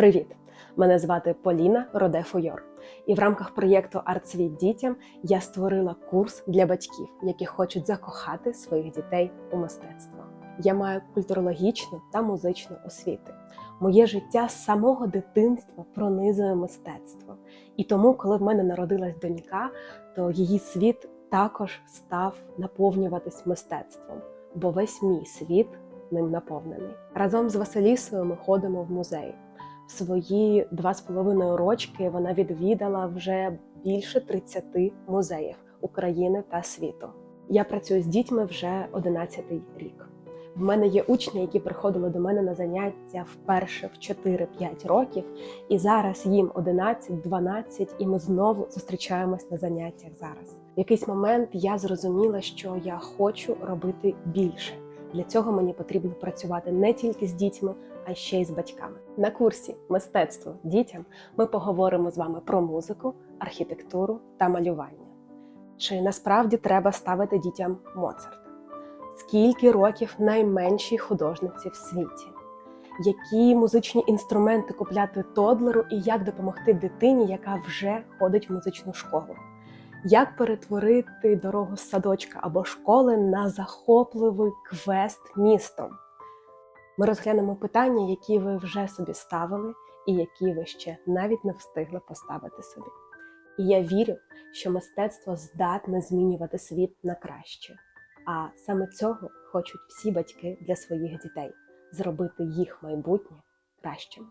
Привіт! Мене звати Поліна Родефойор. І в рамках проєкту «Артсвіт дітям я створила курс для батьків, які хочуть закохати своїх дітей у мистецтво. Я маю культурологічну та музичну освіти. Моє життя з самого дитинства пронизує мистецтво. І тому, коли в мене народилась донька, то її світ також став наповнюватись мистецтвом, бо весь мій світ ним наповнений. Разом з Василісою ми ходимо в музей. Свої два з половиною рочки вона відвідала вже більше 30 музеїв України та світу. Я працюю з дітьми вже 11 рік. В мене є учні, які приходили до мене на заняття вперше в 4-5 років, і зараз їм 11-12, і ми знову зустрічаємось на заняттях зараз. В якийсь момент я зрозуміла, що я хочу робити більше. Для цього мені потрібно працювати не тільки з дітьми, а ще й з батьками. На курсі мистецтво дітям ми поговоримо з вами про музику, архітектуру та малювання. Чи насправді треба ставити дітям Моцарта? Скільки років найменшій художниці в світі? Які музичні інструменти купляти тодлеру і як допомогти дитині, яка вже ходить в музичну школу? Як перетворити дорогу з садочка або школи на захопливий квест містом? Ми розглянемо питання, які ви вже собі ставили, і які ви ще навіть не встигли поставити собі. І я вірю, що мистецтво здатне змінювати світ на краще. А саме цього хочуть всі батьки для своїх дітей зробити їх майбутнє кращим.